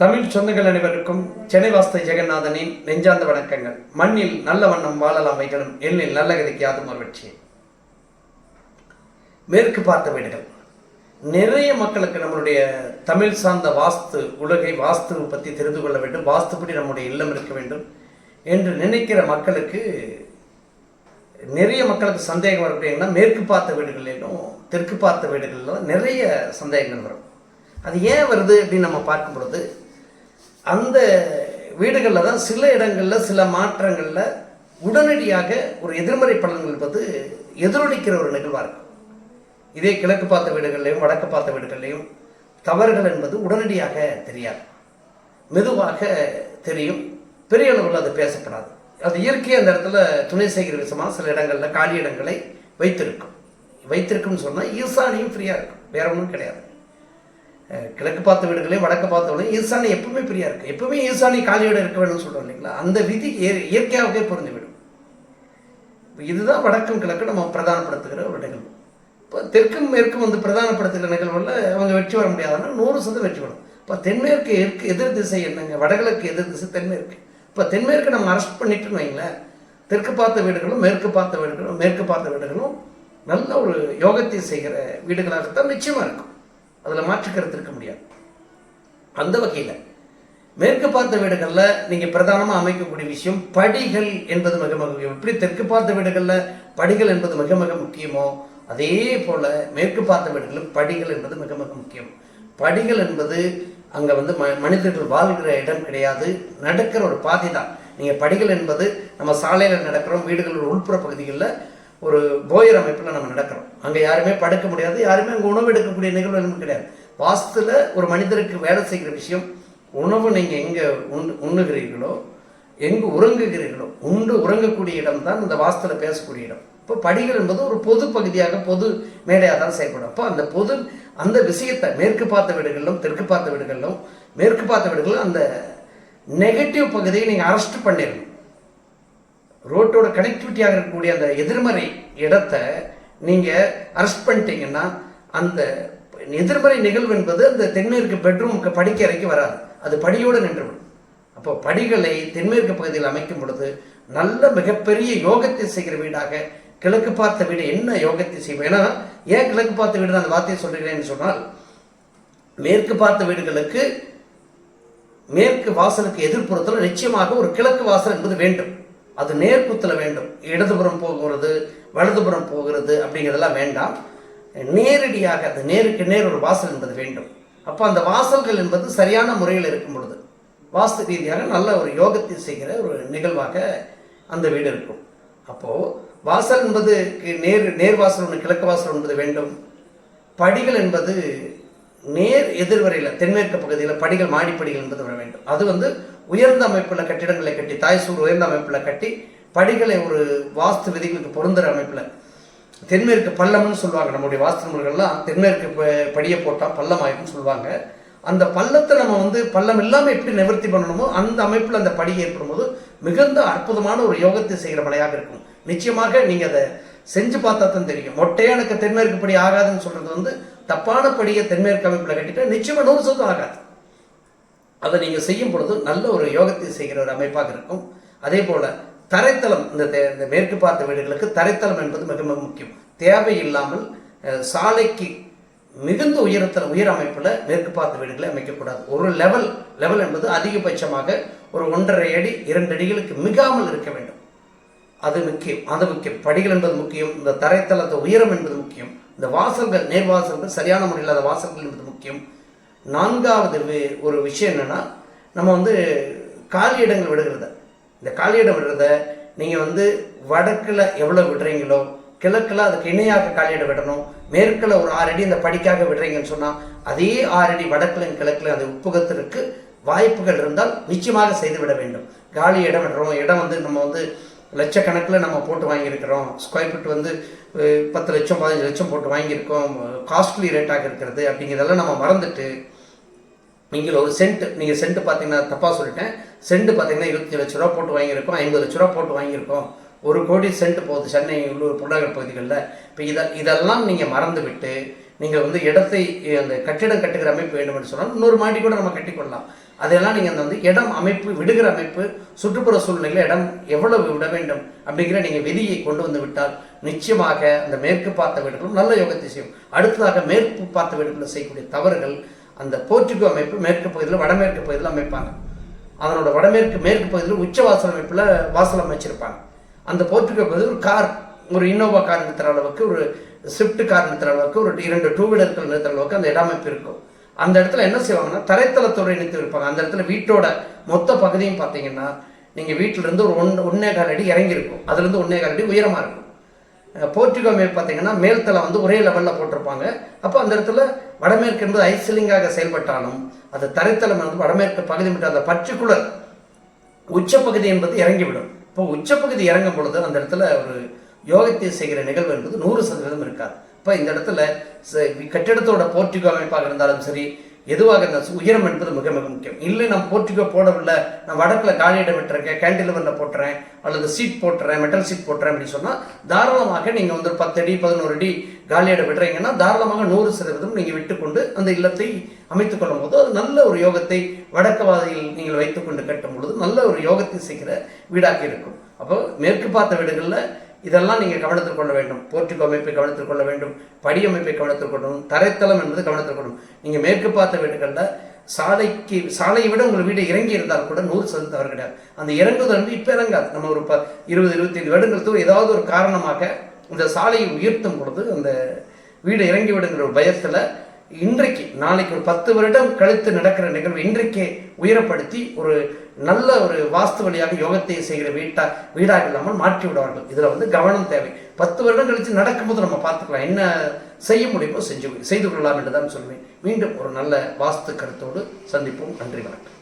தமிழ் சொந்தங்கள் அனைவருக்கும் சென்னை வாஸ்தை ஜெகநாதனின் நெஞ்சார்ந்த வணக்கங்கள். மண்ணில் நல்ல வண்ணம் வாழலாம் வைகளும் எண்ணில் நல்ல கதைக்கு யாதும் ஒரு வெற்றி. மேற்கு பார்த்த வீடுகள். நிறைய மக்களுக்கு நம்மளுடைய தமிழ் சார்ந்த வாஸ்து உலகை வாஸ்துவை பற்றி தெரிந்து கொள்ள வேண்டும் வாஸ்துப்படி நம்முடைய இல்லம் இருக்க வேண்டும் என்று நினைக்கிற மக்களுக்கு நிறைய மக்களுக்கு சந்தேகம் வரக்கூடியன்னா மேற்கு பார்த்த வீடுகளிலும் தெற்கு பார்த்த வீடுகளிலும் நிறைய சந்தேகங்கள் வரும். அது ஏன் வருது அப்படின்னு நம்ம பார்க்கும் பொழுது அந்த வீடுகளில் தான் சில இடங்களில் சில மாற்றங்களில் உடனடியாக ஒரு எதிர்மறை பலன்கள் என்பது எதிரொலிக்கிற ஒரு நிகழ்வாக இருக்கும். இதே கிழக்கு பார்த்த வீடுகள்லையும் வடக்கு பார்த்த வீடுகள்லையும் தவறுகள் என்பது உடனடியாக தெரியாது. மெதுவாக தெரியும். பெரிய அளவில் அது பேசப்படாது. அது இயற்கையாக அந்த இடத்துல துணை செய்கிற விதமாக சில இடங்களில் காலி இடங்களை வைத்திருக்கும். வைத்திருக்கும்னு சொன்னால் ஈசானியும் ஃப்ரீயாக இருக்கும். வேற ஒன்றும் கிடையாது. கிழக்கு பார்த்த வீடுகளையும் வடக்கு பார்த்த வீடுகளையும் ஈசானி எப்பவுமே பிரியா இருக்கும் எப்பவுமே ஈசானி காலி இருக்க வேணும்னு சொல்கிறோம் இல்லைங்களா? அந்த விதி இயற்கையாகவே பொருந்துவிடும் இப்ப இதுதான் வடக்கும் கிழக்கு நம்ம பிரதானப்படுத்துகிற ஒரு நிகழ்வு. இப்போ தெற்கும் மேற்கும் வந்து பிரதானப்படுத்துகிற நிகழ்வுல அவங்க வெற்றி வர முடியாதுன்னா நூறு சதவீதம் வெற்றி வரும் இப்போ தென்மேற்கு எதிர்க்கு எதிர் திசை என்னங்க? வடகிழக்கு எதிர் திசை தென்மேற்கு. இப்போ தென்மேற்கு நம்ம அரெஸ்ட் பண்ணிட்டுன்னு வைங்களேன். தெற்கு பார்த்த வீடுகளும் மேற்கு பார்த்த வீடுகளும் மேற்கு பார்த்த வீடுகளும் நல்ல ஒரு யோகத்தை செய்கிற வீடுகளாகத்தான் நிச்சயமாக இருக்கும். அதில் மாற்றுக்கருத்து இருக்க முடியாது. அந்த வகையில் மேற்கு பார்த்த வீடுகளில் நீங்கள் பிரதானமாக அமைக்கக்கூடிய விஷயம் படிகள் என்பது மிக மிக முக்கியம். எப்படி தெற்கு பார்த்த வீடுகளில் படிகள் என்பது மிக மிக முக்கியமோ அதே போல் மேற்கு பார்த்த வீடுகளில் படிகள் என்பது மிக மிக முக்கியம். படிகள் என்பது அங்கே வந்து ம மனிதர்கள் வாழ்கிற இடம் கிடையாது. நடக்கிற ஒரு பாதை தான் நீங்கள் படிகள் என்பது நம்ம சாலையில் நடக்கிறோம் வீடுகளில் உள்புற பகுதிகளில் ஒரு போயர் அமைப்பில் நம்ம நடக்கிறோம். அங்கே யாருமே படுக்க முடியாது யாருமே அங்கே உணவு எடுக்கக்கூடிய நிகழ்வு எதுவும் கிடையாது. வாஸ்துல ஒரு மனிதருக்கு வேலை செய்கிற விஷயம் உணவு நீங்கள் எங்கே உண் உண்ணுகிறீர்களோ எங்கு உறங்குகிறீர்களோ உண்டு உறங்கக்கூடிய இடம் தான் இந்த வாஸ்துல பேசக்கூடிய இடம். இப்போ படிகள் என்பது ஒரு பொது பகுதியாக பொது மேடையாக தான் செயல்படும். அப்போ அந்த பொது அந்த விஷயத்தை மேற்கு பார்த்த வீடுகளிலும் தெற்கு பார்த்த வீடுகளிலும் மேற்கு பார்த்த வீடுகளிலும் அந்த நெகட்டிவ் பகுதியை நீங்கள் அரெஸ்ட் பண்ணிடணும். ரோட்டோட கனெக்டிவிட்டியாக இருக்கக்கூடிய அந்த எதிர்மறை இடத்தை நீங்கள் அரெஸ்ட் பண்ணிட்டீங்கன்னா அந்த எதிர்மறை நிகழ்வு என்பது அந்த தென்மேற்கு பெட்ரூமுக்கு படிக்க அறைக்கு வராது. அது படியோடு நின்றுவிடும். அப்போ படிகளை தென்மேற்கு பகுதியில் அமைக்கும் பொழுது நல்ல மிகப்பெரிய யோகத்தை செய்கிற வீடாக கிழக்கு பார்த்த வீடு என்ன யோகத்தை செய்வோம் ஏன்னா ஏன் கிழக்கு பார்த்த வீடு அந்த வார்த்தையை சொல்கிறேன்னு சொன்னால் மேற்கு பார்த்த வீடுகளுக்கு மேற்கு வாசலுக்கு எதிர்ப்புறத்தில் நிச்சயமாக ஒரு கிழக்கு வாசல் என்பது வேண்டும். அது நேர்குத்தில் வேண்டும். இடதுபுறம் போகிறது வலதுபுறம் போகிறது அப்படிங்கிறதெல்லாம் வேண்டாம். நேரடியாக அது நேருக்கு நேர் ஒரு வாசல் என்பது வேண்டும். அப்போ அந்த வாசல்கள் என்பது சரியான முறையில் இருக்கும் பொழுது வாஸ்து ரீதியாக நல்ல ஒரு யோகத்தை செய்கிற ஒரு நிகழ்வாக அந்த வீடு இருக்கும். அப்போது வாசல் என்பது நேர் நேர் வாசல் ஒன்று கிழக்கு வாசல் என்பது வேண்டும். படிகள் என்பது நேர் எதிர்வரையில் தென்மேற்கு பகுதியில் படிகள் மாடிப்படிகள் என்பது வர வேண்டும். அது வந்து உயர்ந்த அமைப்பில் கட்டிடங்களை கட்டி தாய்சூர் உயர்ந்த அமைப்பில் கட்டி படிகளை ஒரு வாஸ்து விதிகளுக்கு பொருந்துற அமைப்பில். தென்மேற்கு பள்ளம்னு சொல்லுவாங்க. நம்முடைய வாஸ்து நூல்கள்லாம் தென்மேற்கு படியை போட்டால் பள்ளம் ஆயிடும்னு சொல்லுவாங்க. அந்த பள்ளத்தை நம்ம வந்து பள்ளம் இல்லாமல் எப்படி நிவர்த்தி பண்ணணுமோ அந்த அமைப்பில் அந்த படி ஏற்படும் போது மிகுந்த அற்புதமான ஒரு யோகத்தை செய்கிற மலையாக இருக்கும். நிச்சயமாக நீங்கள் அதை செஞ்சு பார்த்தா தான் தெரியும். மொட்டையானுக்கு தென்மேற்கு படி ஆகாதுன்னு சொல்கிறது வந்து தப்பான படியை தென்மேற்கு அமைப்பில் கட்டிட்டால் நிச்சயமாக நூறு சதம் ஆகாது. அதை நீங்கள் செய்யும் பொழுது நல்ல ஒரு யோகத்தை செய்கிற ஒரு அமைப்பாக இருக்கும். அதே போல் தரைத்தளம் இந்த தே- இந்த மேற்கு பார்த்த வீடுகளுக்கு தரைத்தளம் என்பது மிக மிக முக்கியம். தேவையில்லாமல் சாலைக்கு மிகுந்த உயரத்தில் உயர் அமைப்பில் மேற்கு பார்த்த வீடுகளை அமைக்கக்கூடாது. ஒரு லெவல் லெவல் என்பது அதிகபட்சமாக ஒரு ஒன்றரை அடி இரண்டு அடிகளுக்கு மிகாமல் இருக்க வேண்டும். அது முக்கியம். அது முக்கியம். படிகள் என்பது முக்கியம். இந்த தரைத்தளத்தை உயரம் என்பது முக்கியம். இந்த வாசல்கள் நேர்வாசல்கள் சரியான முறையில் அந்த வாசல்கள் என்பது முக்கியம். நான்காவது ஒரு விஷயம் என்னன்னா நம்ம வந்து காலி இடங்கள் விடுகிறத. இந்த காலி இடம் விடுறத நீங்கள் வந்து வடக்கில் எவ்வளோ விடுறீங்களோ கிழக்கில் அதுக்கு இணையாக காலி இடம் விடணும் மேற்கில் ஒரு ஆறு அடி இந்த படிக்காக விடுறீங்கன்னு சொன்னால் அதே ஆறு அடி வடக்கிலும் கிழக்கிலும் அது உப்புகத்திற்கு வாய்ப்புகள் இருந்தால் நிச்சயமாக செய்து விட வேண்டும். காலி இடம் விடுறோம் இடம் வந்து நம்ம வந்து லட்சக்கணக்கில் நம்ம போட்டு வாங்கியிருக்கிறோம். ஸ்கொயர் ஃபீட் வந்து பத்து லட்சம் பதினஞ்சு லட்சம் போட்டு வாங்கியிருக்கோம். காஸ்ட்லி ரேட்டாக இருக்கிறது அப்படிங்கிறதெல்லாம் நம்ம மறந்துட்டு நீங்கள் ஒரு சென்ட் நீங்கள் சென்ட் பார்த்தீங்கன்னா தப்பாக சொல்லிட்டேன். சென்ட் பார்த்தீங்கன்னா இருபத்தஞ்சு லட்ச ரூபா போட்டு வாங்கியிருக்கோம். ஐம்பது லட்ச ரூபா போட்டு வாங்கியிருக்கோம். ஒரு கோடி சென்ட் போகுது சென்னை உள்ளூர் புறநகர் பகுதிகளில். இப்போ இதை இதெல்லாம் நீங்கள் மறந்து விட்டு நீங்கள் வந்து இடத்தை அந்த கட்டிடம் கட்டுகிற அமைப்பு வேண்டும் என்று சொன்னால் இன்னொரு மாடி கூட நம்ம கட்டிக்கொள்ளலாம் அதெல்லாம் நீங்கள் அந்த வந்து இடம் அமைப்பு விடுகிற அமைப்பு சுற்றுப்புற சூழ்நிலையில் இடம் எவ்வளவு விட வேண்டும் அப்படிங்கிற நீங்கள் விதியை கொண்டு வந்து விட்டால் நிச்சயமாக அந்த மேற்கு பார்த்த வீடுகளும் நல்ல யோகத்தை செய்யும். அடுத்ததாக மேற்கு பார்த்த வீடுகளில் செய்யக்கூடிய தவறுகள் அந்த போர்ச்சுகோ அமைப்பு மேற்கு பகுதியில் வடமேற்கு பகுதியில் அமைப்பாங்க. அதனோட வடமேற்கு மேற்கு பகுதியில் உச்ச வாசல் அமைப்பில் வாசல் அமைச்சிருப்பாங்க. அந்த போர்ச்சுகோ பகுதியில் ஒரு கார் ஒரு இன்னோவா கார் நிறுத்துற அளவுக்கு ஒரு ஸ்விஃப்ட் கார் நிறுத்துற அளவுக்கு ஒரு இரண்டு டூ வீலர்கள் நிறுத்துற அளவுக்கு அந்த இட அமைப்பு இருக்கும். அந்த இடத்துல என்ன செய்வாங்கன்னா தரைத்தளத்தோட இணைத்து இருப்பாங்க. அந்த இடத்துல வீட்டோட மொத்த பகுதியும் பார்த்தீங்கன்னா நீங்கள் வீட்டிலேருந்து ஒரு ஒன் ஒன்னே கால் அடி இறங்கியிருக்கும். அதுலேருந்து ஒன்னே கால் அடி உயரமாக இருக்கும். போர்ச்சுகோ மேல் பார்த்தீங்கன்னா மேல்தளம் வந்து ஒரே லெவலில் போட்டிருப்பாங்க. அப்போ அந்த இடத்துல வடமேற்கு என்பது ஐசிலிங்காக செயல்பட்டாலும் அது தரைத்தளம் வந்து வடமேற்கு பகுதி மட்டும் அந்த பர்டிகுலர் உச்சப்பகுதி என்பது இறங்கிவிடும். இப்போ உச்சப்பகுதி இறங்கும் பொழுது அந்த இடத்துல ஒரு யோகத்தை செய்கிற நிகழ்வு என்பது நூறு சதவீதம் இருக்காது. இப்போ இந்த இடத்துல ச- கட்டிடத்தோட போர்ட்டிகோ அமைப்பாக இருந்தாலும் சரி எதுவாக இருந்தாலும் உயரம் என்பது மிக மிக முக்கியம். இல்லை நான் போர்ட்டிகோ போடவில்லை நான் வடக்கில் காலியிடம் விட்டுருக்கேன் கேண்டிலவரில் போட்டுறேன் அல்லது சீட் போட்டுறேன் மெட்டல் சீட் போட்டுறேன் அப்படின்னு சொன்னால் தாராளமாக நீங்கள் வந்து ஒரு பத்து அடி பதினோரு அடி காலியிடம் விடுறீங்கன்னா தாராளமாக நூறு சதவீதம் நீங்கள் விட்டுக்கொண்டு அந்த இல்லத்தை அமைத்துக் கொள்ளும் போது அது நல்ல ஒரு யோகத்தை வடக்கவாதியில் நீங்கள் வைத்துக்கொண்டு கட்டும் பொழுது நல்ல ஒரு யோகத்தை செய்கிற வீடாக இருக்கும். அப்போ மேற்கு பார்த்த வீடுகளில் இதெல்லாம் நீங்கள் கவனத்தில் கொள்ள வேண்டும். போர்ட்டிகோ அமைப்பை கவனத்தில் கொள்ள வேண்டும். படி அமைப்பை கவனத்தில் கொள்ளணும். தரைத்தளம் என்பது கவனத்தில் கொள்ளணும். நீங்கள் மேற்கு பார்த்த வீடுகளில் சாலைக்கு சாலையை விட உங்கள் வீடு இறங்கி இருந்தால் கூட நூறு சதவீதம் தவறு கிடையாது. அந்த இறங்குதல் வந்து இப்போ இறங்காது. நம்ம ஒரு ப இருபது இருபத்தைந்து வருடங்களுக்கு ஏதாவது ஒரு காரணமாக இந்த சாலையை உயர்த்தும் பொழுது அந்த வீடு இறங்கி விடுங்கிற ஒரு பயத்தில் இன்றைக்கு நாளைக்கு ஒரு பத்து வருடம் கழித்து நடக்கிற நிகழ்வு இன்றைக்கே உயரப்படுத்தி ஒரு நல்ல ஒரு வாஸ்து வழியாக யோகத்தை செய்கிற வீட்டா வீடாக இல்லாமல் மாற்றி விடுவார்கள். இதில் வந்து கவனம் தேவை. பத்து வருடம் கழித்து நடக்கும்போது நம்ம பார்த்துக்கலாம். என்ன செய்ய முடியுமோ செஞ்சு செய்து கொள்ளலாம் என்று தான் சொல்வேன். மீண்டும் ஒரு நல்ல வாஸ்து கருத்தோடு சந்திப்போம். நன்றி வணக்கம்.